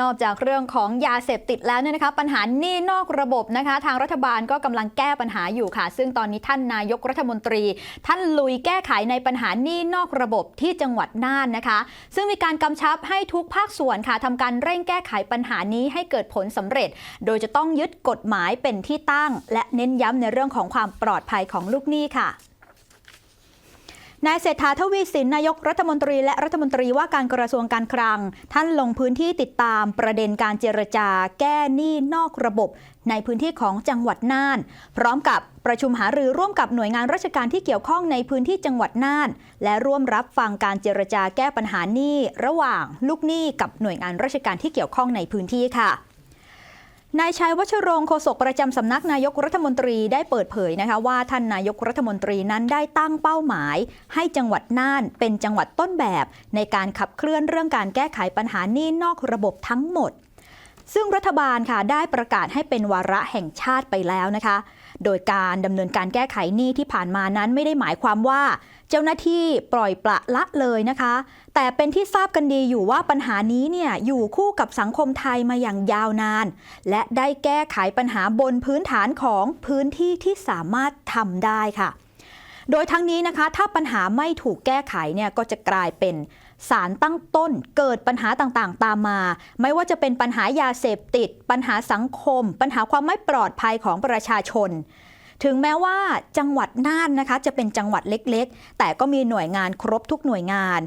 นอกจากเรื่องของยาเสพติดแล้วเนี่ยนะคะ ปัญหาหนี้นอกระบบนะคะ ทางรัฐบาลก็กำลังแก้ปัญหาอยู่ค่ะ ซึ่งตอนนี้ท่านนายกรัฐมนตรี ท่านลุยแก้ไขในปัญหาหนี้นอกระบบที่จังหวัดน่านนะคะ ซึ่งมีการกำชับให้ทุกภาคส่วนค่ะทำการเร่งแก้ไขปัญหานี้ให้เกิดผลสำเร็จ โดยจะต้องยึดกฎหมายเป็นที่ตั้ง และเน้นย้ำในเรื่องของความปลอดภัยของลูกหนี้ค่ะ นายเศรษฐาทวีสินนายกรัฐมนตรีและรัฐมนตรีว่าการกระทรวงการคลัง ท่านลงพื้นที่ติดตามประเด็นการเจรจาแก้หนี้นอกระบบ ในพื้นที่ของจังหวัดน่าน พร้อมกับประชุมหารือร่วมกับหน่วยงานราชการที่เกี่ยวข้องในพื้นที่จังหวัดน่าน และร่วมรับฟังการเจรจาแก้ปัญหาหนี้ระหว่างลูกหนี้กับหน่วยงานราชการที่เกี่ยวข้องในพื้นที่ค่ะ นายชัยวัชรงคโฆษกประจำสำนักนายกรัฐมนตรีได้เปิดเผยนะคะว่าท่านนายกรัฐมนตรีนั้นได้ตั้งเป้าหมาย ให้จังหวัดน่านเป็นจังหวัดต้นแบบ ในการขับเคลื่อนเรื่องการแก้ไขปัญหานี้นอกระบบทั้งหมด ซึ่งรัฐบาลค่ะได้ประกาศให้เป็นวาระแห่งชาติไปแล้วนะคะ โดยการดำเนินการแก้ไขหนี้ที่ผ่านมานั้นไม่ได้หมายความว่า เจ้าหน้าที่ปล่อยปละละเลยนะคะ แต่เป็นที่ทราบกันดีอยู่ว่าปัญหานี้เนี่ยอยู่คู่กับสังคมไทยมาอย่างยาวนาน และได้แก้ไขปัญหาบนพื้นฐานของพื้นที่ที่สามารถทำได้ค่ะ โดยทั้งนี้นะคะ ถ้าปัญหาไม่ถูกแก้ไขเนี่ยก็จะกลายเป็นสารตั้งต้นเกิดปัญหาต่างๆ ตามมา ไม่ว่าจะเป็นปัญหายาเสพติด ปัญหาสังคม ปัญหาความไม่ปลอดภัยของประชาชน ถึงแม้ว่าจังหวัดน่านนะคะ จะเป็นจังหวัดเล็กๆ แต่ก็มีหน่วยงานครบทุกหน่วยงาน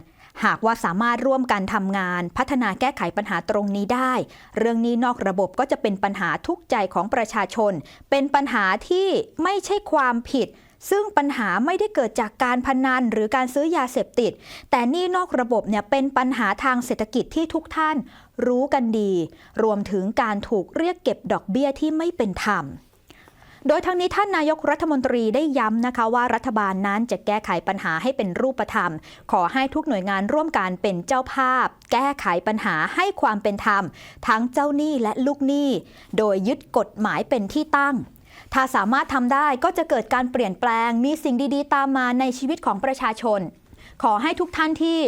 หากว่าสามารถร่วมกันทำงาน พัฒนาแก้ไขปัญหาตรงนี้ได้ เรื่องนี้นอกระบบก็จะเป็นปัญหาทุกใจของประชาชน เป็นปัญหาที่ไม่ใช่ความผิด ซึ่งปัญหาไม่ได้เกิดจากการพนันหรือการซื้อยาเสพติด แต่นี่นอกระบบเนี่ยเป็นปัญหาทางเศรษฐกิจที่ทุกท่านรู้กันดี รวมถึงการถูกเรียกเก็บดอกเบี้ยที่ไม่เป็นธรรมโดยทั้งนี้ท่านนายกรัฐมนตรีได้ย้ำนะคะว่ารัฐบาลนั้นจะแก้ไขปัญหาให้เป็นรูปธรรม ขอให้ทุกหน่วยงานร่วมกันเป็นเจ้าภาพ แก้ไขปัญหาให้ความเป็นธรรม ทั้งเจ้าหนี้และลูกหนี้ โดยยึดกฎหมายเป็นที่ตั้ง ถ้าสามารถทำได้ก็จะเกิดการเปลี่ยนแปลงมีสิ่งดีๆ ตามมาในชีวิตของประชาชน ขอให้ทุกท่านที่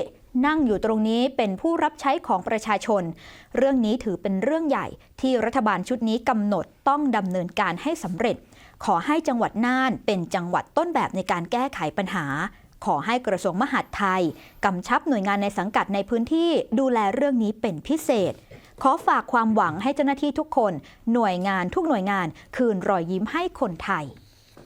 นั่งอยู่ตรงนี้เป็นผู้รับใช้ของประชาชน เรื่องนี้ถือเป็นเรื่องใหญ่ที่รัฐบาลชุดนี้กำหนดต้องดำเนินการให้สำเร็จ ขอให้จังหวัดน่านเป็นจังหวัดต้นแบบในการแก้ไขปัญหา ขอให้กระทรวงมหาดไทยกำชับหน่วยงานในสังกัดในพื้นที่ดูแลเรื่องนี้เป็นพิเศษ ขอฝากความหวังให้เจ้าหน้าที่ทุกคน หน่วยงานทุกหน่วยงาน คืนรอยยิ้มให้คนไทย